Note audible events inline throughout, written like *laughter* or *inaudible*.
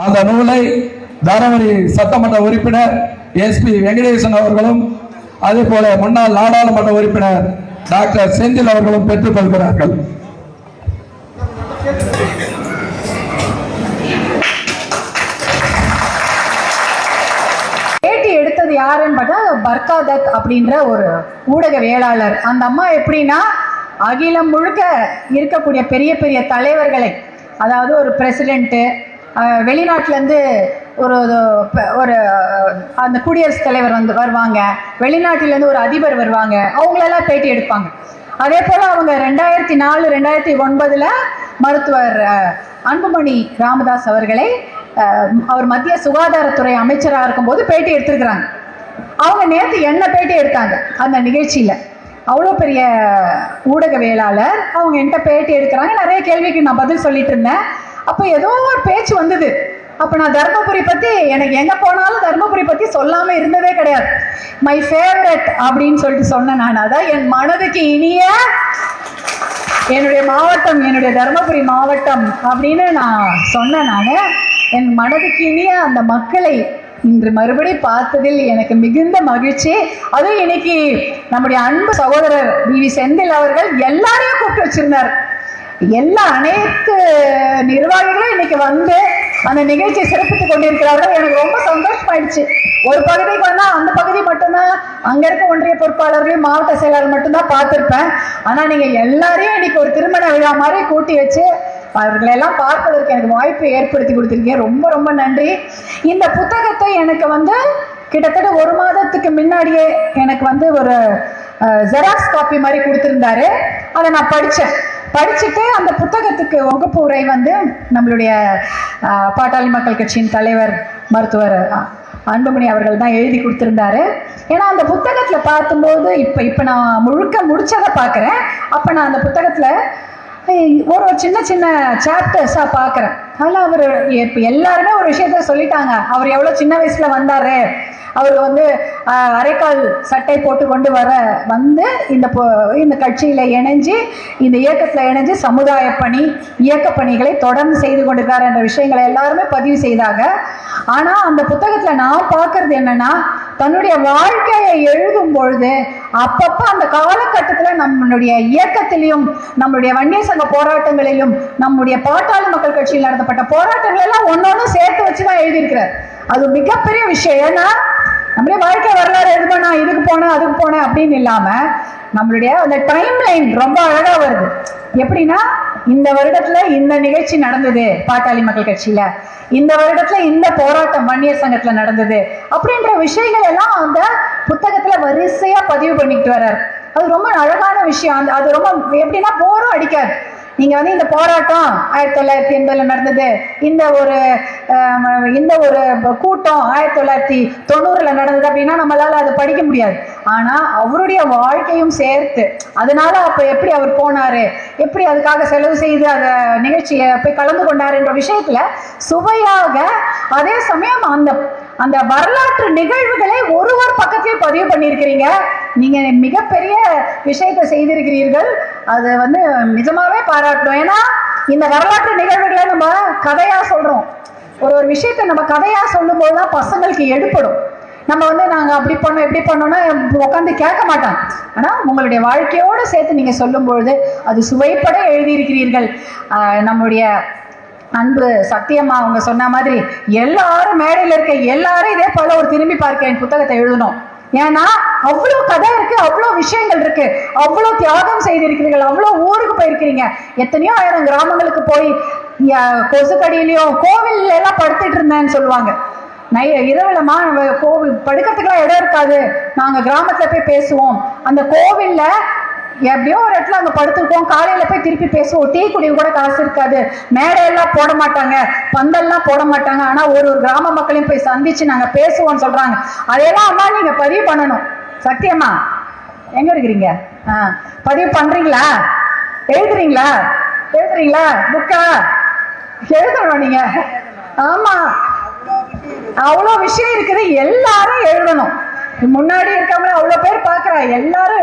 அந்த நூலை தருமபுரி சட்டமன்ற உறுப்பினர் எஸ்பி வெங்கடேசன் அவர்களும் அதே போல முன்னாள் நாடாளுமன்ற உறுப்பினர் டாக்டர் செந்தில் அவர்களும் பெற்றுக் கொள்கிறார்கள். பேட்டி எடுத்தது யாருன்னு பார்த்தா பர்காதத் அப்படின்ற ஒரு ஊடகவியலாளர் அந்த அம்மா எப்படின்னா அகிலம் முழுக்க இருக்கக்கூடிய பெரிய பெரிய தலைவர்களை அதாவது ஒரு பிரசிடெண்ட்டு வெளிநாட்டிலேருந்து ஒரு ஒரு அந்த குடியரசுத் தலைவர் வந்து வருவாங்க. வெளிநாட்டிலேருந்து ஒரு அதிபர் வருவாங்க. அவங்களெல்லாம் பேட்டி எடுப்பாங்க. அதே போல் அவங்க ரெண்டாயிரத்தி நாலு ரெண்டாயிரத்தி ஒன்பதில் மருத்துவர் அன்புமணி ராமதாஸ் அவர்களை அவர் மத்திய சுகாதாரத்துறை அமைச்சராக இருக்கும்போது பேட்டி எடுத்திருக்கிறாங்க. அவங்க நேற்று என்ன பேட்டி எடுத்தாங்க? அந்த நிகழ்ச்சியில். அவ்வளோ பெரிய ஊடகவியலாளர் அவங்க என்கிட்ட பேட்டி எடுக்கிறாங்க. நிறைய கேள்விக்கு நான் பதில் சொல்லிட்டு இருந்தேன். அப்போ ஏதோ ஒரு பேச்சு வந்தது. அப்போ நான் தர்மபுரி பற்றி எனக்கு எங்கே போனாலும் தர்மபுரி பற்றி சொல்லாமல் இருந்ததே கிடையாது. மை ஃபேவரட் அப்படின்னு சொல்லிட்டு சொன்னேன் நான். அதான் என் மனதுக்கு இனிய என்னுடைய மாவட்டம் என்னுடைய தருமபுரி மாவட்டம் அப்படின்னு நான் சொன்னேன் நான். என் மனதுக்கு இனிய அந்த மக்களை இன்று மறுபடி பார்த்ததில் எனக்கு மிகுந்த மகிழ்ச்சி. அதுவும் இன்னைக்கு நம்முடைய அன்பு சகோதரர் வி வி செந்தில் அவர்கள் எல்லாரையும் கூப்பிட்டு வச்சிருந்தார். எல்லா அனைத்து நிர்வாகிகளும் இன்னைக்கு வந்து அந்த நிகழ்ச்சியை சிறப்பித்துக் கொண்டிருக்கிறார்கள். எனக்கு ரொம்ப சந்தோஷமாயிடுச்சு. ஒரு பகுதிக்கு வந்தால் அந்த பகுதி மட்டும்தான். அங்க இருக்க ஒன்றிய பொறுப்பாளர்களையும் மாவட்ட செயலாளர் மட்டும்தான் பார்த்துருப்பேன். ஆனா நீங்க எல்லாரையும் இன்னைக்கு ஒரு திருமண விழா மாதிரி கூட்டி வச்சு அவர்களெல்லாம் பார்ப்பதற்கு எனக்கு வாய்ப்பு ஏற்படுத்தி கொடுத்துருக்கீங்க ரொம்ப ரொம்ப நன்றி. இந்த புத்தகத்தை எனக்கு வந்து கிட்டத்தட்ட ஒரு மாதத்துக்கு முன்னாடியே எனக்கு வந்து ஒரு ஜெராக்ஸ் காப்பி மாதிரி கொடுத்துருந்தாரு. அதை நான் படித்தேன் படிச்சுட்டு அந்த புத்தகத்துக்கு வகுப்பு உரை வந்து நம்மளுடைய பாட்டாளி மக்கள் கட்சியின் தலைவர் மருத்துவர் அன்புமணி அவர்கள் தான் எழுதி கொடுத்துருந்தாரு. ஏன்னா அந்த புத்தகத்தில் பார்க்கும்போது இப்போ இப்போ நான் முழுக்க முடிச்சதை பார்க்குறேன். அப்போ நான் அந்த புத்தகத்தில் ஒரு ஒரு சின்ன சின்ன சாப்டர்ஸாக பார்க்குறேன் அதில் அவர் இப்போ எல்லாருமே ஒரு விஷயத்த சொல்லிட்டாங்க. அவர் எவ்வளோ சின்ன வயசில் வந்தார். அவர் வந்து அரைக்கால் சட்டை போட்டு கொண்டு வர வந்து இந்த பொ- இந்த கட்சியில் இணைஞ்சு இந்த இயக்கத்தில் இணைஞ்சு சமுதாய பணி இயக்க பணிகளை தொடர்ந்து செய்து கொண்டிருக்கார் என்ற விஷயங்களை எல்லாருமே பதிவு செய்தாங்க. ஆனால் அந்த புத்தகத்தில் நான் பார்க்கறது என்னன்னா தன்னுடைய வாழ்க்கையை எழுதும் பொழுது அப்பப்போ அந்த காலகட்டத்தில் நம்மளுடைய இயக்கத்திலையும் நம்மளுடைய வன்னிய சங்க போராட்டங்களிலும் நம்முடைய பாட்டாளி மக்கள் கட்சியில் நடத்தப்பட்ட போராட்டங்கள் எல்லாம் ஒன்னொன்னு சேர்த்து வச்சு தான் எழுதியிருக்கிறார். அது மிகப்பெரிய விஷயம். ஏன்னா நம்மளே வாழ்க்கை வரலாறு எது பண்ணா இதுக்கு போனேன் அதுக்கு போனேன் அப்படின்னு இல்லாம நம்மளுடைய அந்த டைம் லைன் ரொம்ப அழகா வருது. எப்படின்னா இந்த வருடத்துல இந்த நிகழ்ச்சி நடந்தது பாட்டாளி மக்கள் கட்சியில. இந்த வருடத்துல இந்த போராட்டம் வன்னியர் சங்கத்துல நடந்தது அப்படின்ற விஷயங்கள் எல்லாம் அந்த புத்தகத்துல வரிசையா பதிவு பண்ணிட்டு வர்றார். அது ரொம்ப அழகான விஷயம். அந்த அது ரொம்ப எப்படின்னா போரும் அடிக்காது. நீங்க வந்து இந்த போராட்டம் ஆயிரத்தி தொள்ளாயிரத்தி எண்பதுல நடந்தது இந்த ஒரு இந்த ஒரு கூட்டம் ஆயிரத்தி தொள்ளாயிரத்தி தொண்ணூறுல நடந்தது அப்படின்னா நம்மளால அதை படிக்க முடியாது. ஆனா அவருடைய வாழ்க்கையும் சேர்த்து அதனால அப்ப எப்படி அவர் போனாரு எப்படி அதுக்காக செலவு செய்து அதை நிகழ்ச்சியை போய் கலந்து கொண்டாருன்ற விஷயத்துல சுவையாக அதே சமயம் அந்த அந்த வரலாற்று நிகழ்வுகளை ஒரு ஒரு பதிவு பண்ணியிருக்கிறீங்க. நீங்க மிகப்பெரிய விஷயத்தை செய்திருக்கிறீர்கள். அது வந்து நிஜமாவே பாராட்டணும். ஏன்னா இந்த வரலாற்று நிகழ்வுகளை நம்ம கதையா சொல்றோம். ஒரு ஒரு விஷயத்தை நம்ம கதையா சொல்லும்போது தான் பசங்களுக்கு எடுப்படும். நம்ம வந்து நாங்கள் அப்படி பண்ணோம் எப்படி பண்ணோம்னா உட்காந்து கேட்க மாட்டாங்க. ஆனால் உங்களுடைய வாழ்க்கையோடு சேர்த்து நீங்கள் சொல்லும்பொழுது அது சுவைப்பட எழுதியிருக்கிறீர்கள். நம்முடைய அன்பு சத்தியம்மா அவங்க சொன்ன மாதிரி எல்லாரும் மேடையில் இருக்க எல்லாரும் இதே போல ஒரு திரும்பி பார்க்க என் புத்தகத்தை எழுதணும். ஏன்னா அவ்வளோ கதை இருக்கு அவ்வளோ விஷயங்கள் இருக்கு அவ்வளோ தியாகம் செய்திருக்கிறீர்கள் அவ்வளோ ஊருக்கு போயிருக்கிறீங்க. எத்தனையோ ஆயிரம் கிராமங்களுக்கு போய் கொசுக்கடியிலையும் கோவில்ல எல்லாம் படுத்துட்டு இருந்தேன்னு சொல்லுவாங்க. நை இரவுலமா கோவில் படுக்கிறதுக்கெல்லாம் இடம் இருக்காது. நாங்கள் கிராமத்தில் போய் பேசுவோம். அந்த கோவிலில் எப்படியோ ஒரு இடத்துல அங்கே படுத்துருக்கோம். காலையில் போய் திருப்பி பேசுவோம். டீ குடிவு கூட காசு இருக்காது. மேடையெல்லாம் போட மாட்டாங்க. பந்தல்லாம் போட மாட்டாங்க. ஆனால் ஒரு ஒரு கிராம மக்களையும் போய் சந்திச்சு நாங்கள் பேசுவோம்னு சொல்கிறாங்க அதையெல்லாம் அம்மா நீங்கள் பதிவு பண்ணணும். சத்தியமா? எங்கே இருக்கிறீங்க? ஆ பதிவு பண்ணுறீங்களா எழுதுறீங்களா? எழுதுறீங்களா? புக்கா? எழுதணும் நீங்கள் ஆமாம் அவ்வளோ விஷயம் இருக்குது. எல்லாரும் எழுதணும். முன்னாடி இருக்கவங்கள அவ்வளோ பேர் பார்க்குறா. எல்லாரும்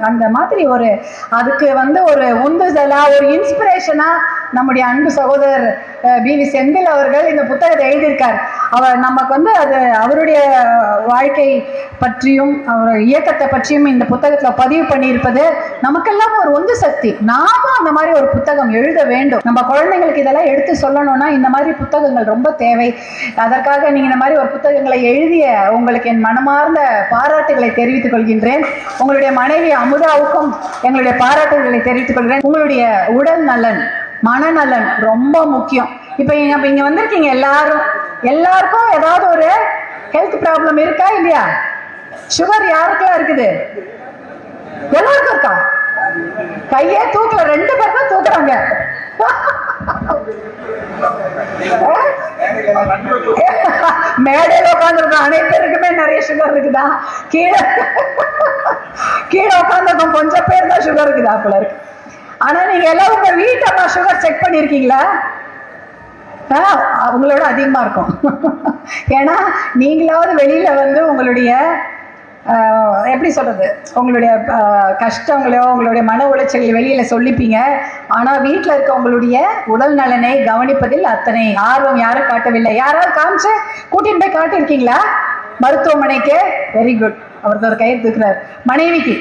அந்த மாதிரி ஒரு அதுக்கு வந்து ஒரு உந்துதலா ஒரு இன்ஸ்பிரேஷனா நம்முடைய அன்பு சகோதரர் பி வி செந்தில் அவர்கள் இந்த புத்தகத்தை எழுதியிருக்கார். அவர் நமக்கு வந்து அது அவருடைய வாழ்க்கை பற்றியும் அவர் இயக்கத்தை பற்றியும் இந்த புத்தகத்தில் பதிவு பண்ணியிருப்பது நமக்கெல்லாம் ஒரு உந்து சக்தி. நாமும் அந்த மாதிரி ஒரு புத்தகம் எழுத வேண்டும். நம்ம குழந்தைங்களுக்கு இதெல்லாம் எடுத்து சொல்லணும்னா இந்த மாதிரி புத்தகங்கள் ரொம்ப தேவை. அதற்காக நீங்கள் இந்த மாதிரி ஒரு புத்தகங்களை எழுதிய உங்களுக்கு என் மனமார்ந்த பாராட்டுகளை தெரிவித்துக் கொள்கின்றேன். உங்களுடைய மனைவி அமுதாவுக்கும் எங்களுடைய பாராட்டுகளை தெரிவித்துக் கொள்கிறேன். உங்களுடைய உடல் நலன். மனநலன் ரொம்ப முக்கியம். இப்போ அப்போ இங்கே வந்திருக்கீங்க எல்லாரும். எல்லாருக்கும் ஏதாவது ஒரு ஹெல்த் ப்ராப்ளம் இருக்கா இல்லையா? சுகர் யாருக்கெல்லாம் இருக்குது? எல்லாருக்கும் இருக்கா? கையே தூக்கல ரெண்டு பேர் தான் தூக்குறாங்க. *laughs* மேடையில் உட்காந்துருக்கோம் அனைவருக்குமே நிறைய சுகர் இருக்குதா? கீழே கீழே உட்காந்துருக்கோம் கொஞ்சம் பேர் தான் சுகர் இருக்குதா போல இருக்கு. ஆனா நீங்க எல்லாம் உங்க வீட்டம்மா சுகர் செக் பண்ணிருக்கீங்களா? ஆ, அவங்களோட அதிகமாக இருக்கும். ஏன்னா நீங்களாவது வெளியில் வந்து உங்களுடைய எப்படி சொல்கிறது உங்களுடைய கஷ்டங்களோ உங்களுடைய மன உளைச்சல் வெளியில் சொல்லிப்பீங்க. ஆனால் வீட்டில் இருக்க உங்களுடைய உடல் நலனை கவனிப்பதில் அத்தனை ஆர்வம் யாரும் காட்டவில்லை. யாராவது காமிச்சு கூட்டின்னு போய் காட்டியிருக்கீங்களா? மருத்துவமனைக்கு? வெரி குட் அவர் ஒரு கையை தூக்குறார். மனைவிக்கு.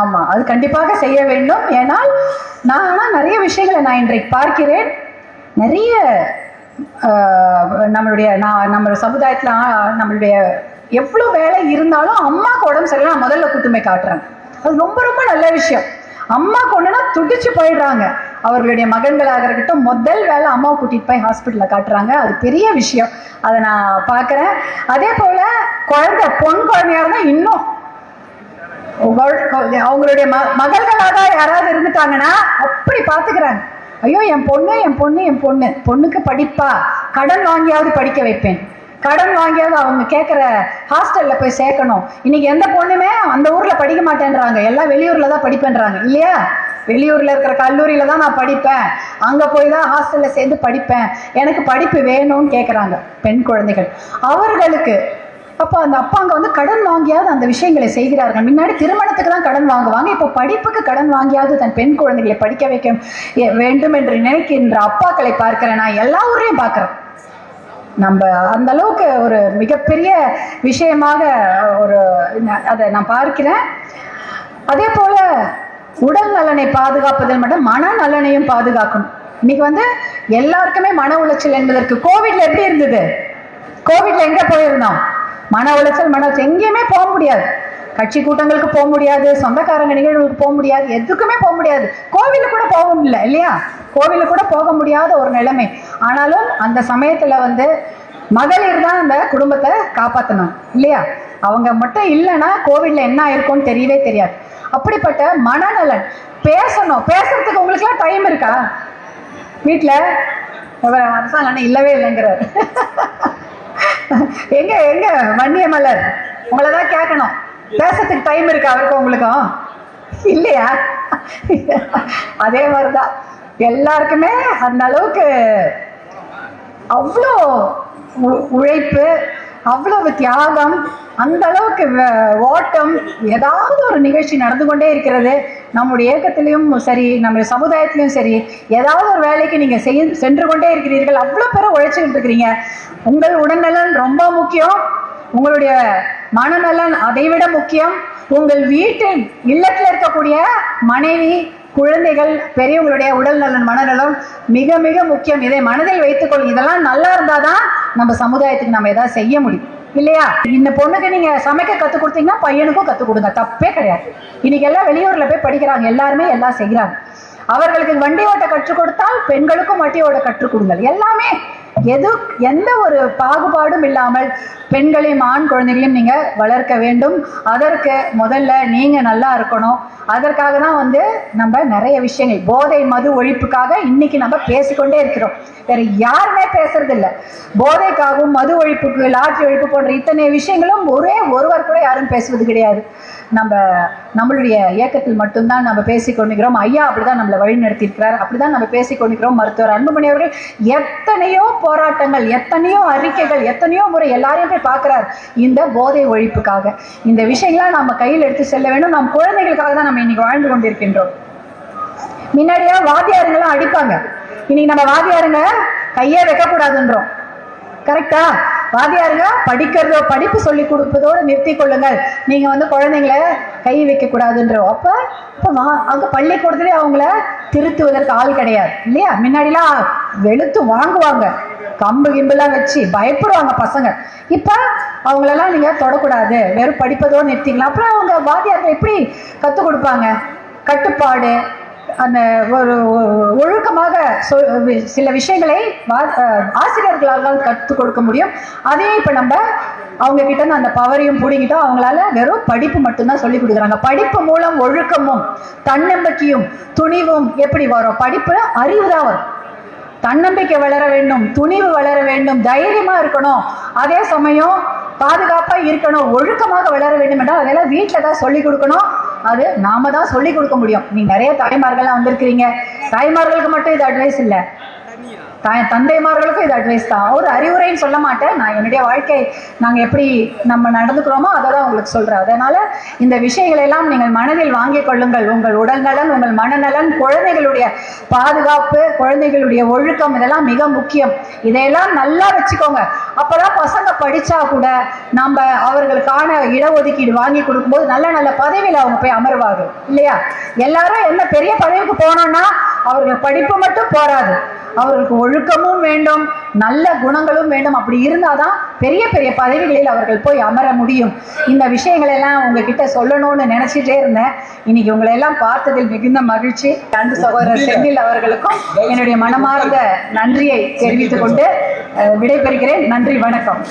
ஆமாம் அது கண்டிப்பாக செய்ய வேண்டும். ஏன்னால் நான் ஆனால் நிறைய விஷயங்களை நான் இன்றைக்கு பார்க்கிறேன். நிறைய நம்மளுடைய நான் நம்ம சமுதாயத்தில் நம்மளுடைய எவ்வளோ வேலை இருந்தாலும் அம்மாவுக்கு உடம்பு சரியில்லை நான் முதல்ல கூட்டுமை காட்டுறேன். அது ரொம்ப ரொம்ப நல்ல விஷயம். அம்மா கொண்டுனா துடிச்சு போயிடுறாங்க. அவர்களுடைய மகன்களாக இருக்கட்டும் முதல் வேலை அம்மாவை கூட்டிகிட்டு போய் ஹாஸ்பிட்டலில் காட்டுறாங்க. அது பெரிய விஷயம். அதை நான் பார்க்குறேன். அதே போல் குழந்தை பொன் குழந்தையாக இருந்தால் இன்னும் அவங்களுடைய ம மகள்களாக யாராவது இருந்துட்டாங்கன்னா அப்படி பார்த்துக்கிறாங்க. ஐயோ என் பொண்ணு என் பொண்ணு என் பொண்ணு. பொண்ணுக்கு படிப்பா. கடன் வாங்கியாவது படிக்க வைப்பேன். கடன் வாங்கியாவது அவங்க கேட்குற ஹாஸ்டலில் போய் சேர்க்கணும். இன்னைக்கு எந்த பொண்ணுமே அந்த ஊரில் படிக்க மாட்டேன்றாங்க. எல்லாம் வெளியூரில் தான் படிப்பேன்றாங்க. இல்லையா? வெளியூரில் இருக்கிற கல்லூரியில் தான் நான் படிப்பேன். அங்கே போய் தான் ஹாஸ்டலில் சேர்ந்து படிப்பேன். எனக்கு படிப்பு வேணும்னு கேட்குறாங்க பெண் குழந்தைகள். அவர்களுக்கு அப்போ அந்த அப்பாங்க வந்து கடன் வாங்கியாவது அந்த விஷயங்களை செய்கிறார்கள். முன்னாடி திருமணத்துக்கு தான் கடன் வாங்குவாங்க இப்போ படிப்புக்கு கடன் வாங்கியாவது தன் பெண் குழந்தைகளை படிக்க வைக்க வேண்டும் என்று நினைக்கின்ற அப்பாக்களை பார்க்கிறேன் நான் எல்லா ஊரையும் பார்க்குறேன் நம்ம அந்த அளவுக்கு ஒரு மிகப்பெரிய விஷயமாக ஒரு அதை நான் பார்க்கிறேன். அதே போல உடல் நலனை பாதுகாப்பதில் மட்டும் மன நலனையும் பாதுகாக்கணும். இன்னைக்கு வந்து எல்லாருக்குமே மன உளைச்சல் என்பதற்கு கோவிட்ல எப்படி இருந்தது? கோவிட்ல எங்க போயிருந்தோம்? மன உளைச்சல் மன உளைச்சல். எங்கேயுமே போக முடியாது. கட்சி கூட்டங்களுக்கு போக முடியாது. சொந்தக்காரங்க நிகழ்வுக்கு போக முடியாது. எதுக்குமே போக முடியாது. கோவிலுக்கு கூட போக முடியல இல்லையா? கோவிலுக்கு கூட போக முடியாத ஒரு நிலைமை. ஆனாலும் அந்த சமயத்தில் வந்து மகளிர் தான் அந்த குடும்பத்தை காப்பாற்றணும் இல்லையா? அவங்க மட்டும் இல்லைன்னா கோவில்ல என்ன ஆயிருக்கும்னு தெரியவே தெரியாது. அப்படிப்பட்ட மனநலன். பேசணும். பேசுறதுக்கு உங்களுக்குலாம் டைம் இருக்கா? வீட்டில் அரசாங்கம் இல்லவே இல்லைங்கிறார். *laughs* *laughs* எங்க எங்க வன்னிய மலர்? உங்களை தான் கேட்கணும். பேசுறதுக்கு டைம் இருக்கு? அவருக்கும் உங்களுக்கும்? இல்லையா? அதே மாதிரிதான். எல்லாருக்குமே அந்த அளவுக்கு அவ்வளோ உ- உழைப்பு அவ்வளவு தியாகம் அந்த அளவுக்கு ஓட்டம் ஏதாவது ஒரு நிகழ்ச்சி நடந்து கொண்டே இருக்கிறது. நம்முடைய இயக்கத்திலையும் சரி நம்முடைய சமுதாயத்திலையும் சரி ஏதாவது ஒரு வேலைக்கு நீங்கள் செய் சென்று கொண்டே இருக்கிறீர்கள் அவ்வளோ பேரை உழைச்சிக்கிட்டு இருக்கிறீங்க. உங்கள் உடல்நலன் ரொம்ப முக்கியம். உங்களுடைய மனநலன் அதைவிட முக்கியம். உங்கள் வீட்டின் இல்லத்தில் இருக்கக்கூடிய மனைவி குழந்தைகள் பெரியவங்களுடைய உடல் நலன் மனநலம் மிக மிக முக்கியம். இதை மனதில் வைத்துக்கொள். இதெல்லாம் நல்லா இருந்தாதான் நம்ம சமுதாயத்துக்கு நம்ம எதாவது செய்ய முடியும். இல்லையா? இந்த பொண்ணுக்கு நீங்க சமைக்க கத்து கொடுத்தீங்கன்னா பையனுக்கும் கத்து கொடுங்க. தப்பே கிடையாது. இன்னைக்கு எல்லாம் வெளியூர்ல போய் படிக்கிறாங்க. எல்லாருமே எல்லாம் செய்கிறாங்க அவர்களுக்கு வண்டி ஓட்ட கற்றுக் கொடுத்தால் பெண்களுக்கும் வண்டி ஓட்ட கற்றுக் கொடுங்கள். எல்லாமே எது எந்த ஒரு பாகுபாடும் இல்லாமல் பெண்களையும் ஆண் குழந்தைகளையும் நீங்க வளர்க்க வேண்டும். அதற்கு முதல்ல நீங்க நல்லா இருக்கணும். அதற்காக தான் வந்து நம்ம நிறைய விஷயங்கள் போதை மது ஒழிப்புக்காக இன்னைக்கு நம்ம பேசிக்கொண்டே இருக்கிறோம். வேற யாருமே பேசுறதில்ல. போதைக்காகவும் மது ஒழிப்புக்கு லாட்சி ஒழிப்பு போன்ற இத்தனை விஷயங்களும் ஒரே ஒருவர் கூட யாரும் பேசுவது கிடையாது. நம்ம நம்மளுடைய இயக்கத்தில் மட்டும்தான் நம்ம பேசிக்கொண்டுக்கிறோம் ஐயா ஐயா அப்படிதான் நம்மளை வழி நடத்தியிருக்கிறார் அப்படிதான் நம்ம பேசிக்கொண்டிருக்கிறோம் மருத்துவர் அன்புமணி அவர்கள் எத்தனையோ போராட்டங்கள் எத்தனையோ அறிக்கைகள் எத்தனையோ முறை எல்லாரையும் போய் பார்க்குறார். இந்த போதை ஒழிப்புக்காக. இந்த விஷயங்கள்லாம் நம்ம கையில் எடுத்து செல்ல வேண்டும். நம் குழந்தைகளுக்காக தான் நம்ம இன்னைக்கு வாழ்ந்து கொண்டிருக்கின்றோம். முன்னாடியா வாத்தியாருங்கெல்லாம் அடிப்பாங்க. இன்னைக்கு நம்ம வாத்தியாருங்க கையே வைக்கக்கூடாதுன்றோம். கரெக்டா வாதியாருங்க படிக்கிறதோ படிப்பு சொல்லி கொடுப்பதோடு நிறுத்தி கொள்ளுங்கள். நீங்க வந்து குழந்தைங்கள கை வைக்க கூடாதுன்றோம். அப்ப இப்ப வா- அங்க பள்ளிக்கூடத்துலயே அவங்கள திருத்துவதற்கு ஆள் கிடையாது. இல்லையா? முன்னாடிலாம் வெளுத்து வாங்குவாங்க. கம்பு கிம்புலாம் வச்சு பயப்படுவாங்க பசங்க. இப்ப அவங்களெல்லாம் நீங்க தொடக்கூடாது. வெறும் படிப்பதோடு நிறுத்திக்கலாம். அப்புறம் அவங்க வாதியார்கள் எப்படி கற்றுக் கொடுப்பாங்க? கட்டுப்பாடு அந்த ஒரு ஒழுக்கமாக சொல் சில விஷயங்களை ஆசிரியர்களால் தான் கற்றுக் கொடுக்க முடியும். அதே இப்போ நம்ம அவங்க கிட்ட அந்த பவரையும் பிடிங்கிட்டா அவங்களால வெறும் படிப்பு மட்டும்தான் சொல்லி கொடுக்குறாங்க. படிப்பு மூலம் ஒழுக்கமும் தன்னம்பிக்கையும் துணிவும் எப்படி வரும்? படிப்பு அறிவு தான் வரும். தன்னம்பிக்கை வளர வேண்டும் துணிவு வளர வேண்டும் தைரியமா இருக்கணும். அதே சமயம் பாதுகாப்பாக இருக்கணும் ஒழுக்கமாக வளர வேண்டும் என்றால் அதெல்லாம் வீட்டில் தான் சொல்லி கொடுக்கணும். அது நாம தான் சொல்லி கொடுக்க முடியும். நீ நிறைய தாய்மார்கள்லாம் வந்திருக்கிறீங்க. தாய்மார்களுக்கு மட்டும் இது அட்வைஸ் இல்லை. தாய் தந்தைமார்களுக்கும் இது அட்வைஸ் தான். ஒரு அறிவுரைன்னு சொல்ல மாட்டேன். நான் என்னுடைய வாழ்க்கை நாங்கள் எப்படி நம்ம நடந்துக்கிறோமோ அதை தான் உங்களுக்கு சொல்கிறேன் அதனால் இந்த விஷயங்களை எல்லாம் நீங்கள் மனதில் வாங்கிக் கொள்ளுங்கள். உங்கள் உடல்நலன் உங்கள் மனநலன் குழந்தைகளுடைய பாதுகாப்பு குழந்தைகளுடைய ஒழுக்கம் இதெல்லாம் மிக முக்கியம். இதையெல்லாம் நல்லா வச்சுக்கோங்க. அப்போதான் பசங்க படித்தா கூட நம்ம அவர்களுக்கான இடஒதுக்கீடு வாங்கி கொடுக்கும்போது நல்ல நல்ல பதவியில் அவங்க போய் அமர்வார்கள். இல்லையா? எல்லாரும் என்ன பெரிய பதவிக்கு போனோம்னா அவர்கள் படிப்பு மட்டும் போராது அவர்களுக்கு ஒழுக்கமும் வேண்டும் நல்ல குணங்களும் வேண்டும். அப்படி இருந்தாதான் பெரிய பெரிய பதவிகளில் அவர்கள் போய் அமர முடியும். இந்த விஷயங்களை எல்லாம் உங்ககிட்ட சொல்லணும்னு நினைச்சிட்டே இருந்தேன். இன்னைக்கு உங்களை எல்லாம் பார்த்ததில் மிகுந்த மகிழ்ச்சி. அன்பு சகோதரர் செந்தில் அவர்களுக்கும் என்னுடைய மனமார்ந்த நன்றியை தெரிவித்துக் கொண்டு விடைபெறுகிறேன். நன்றி வணக்கம்.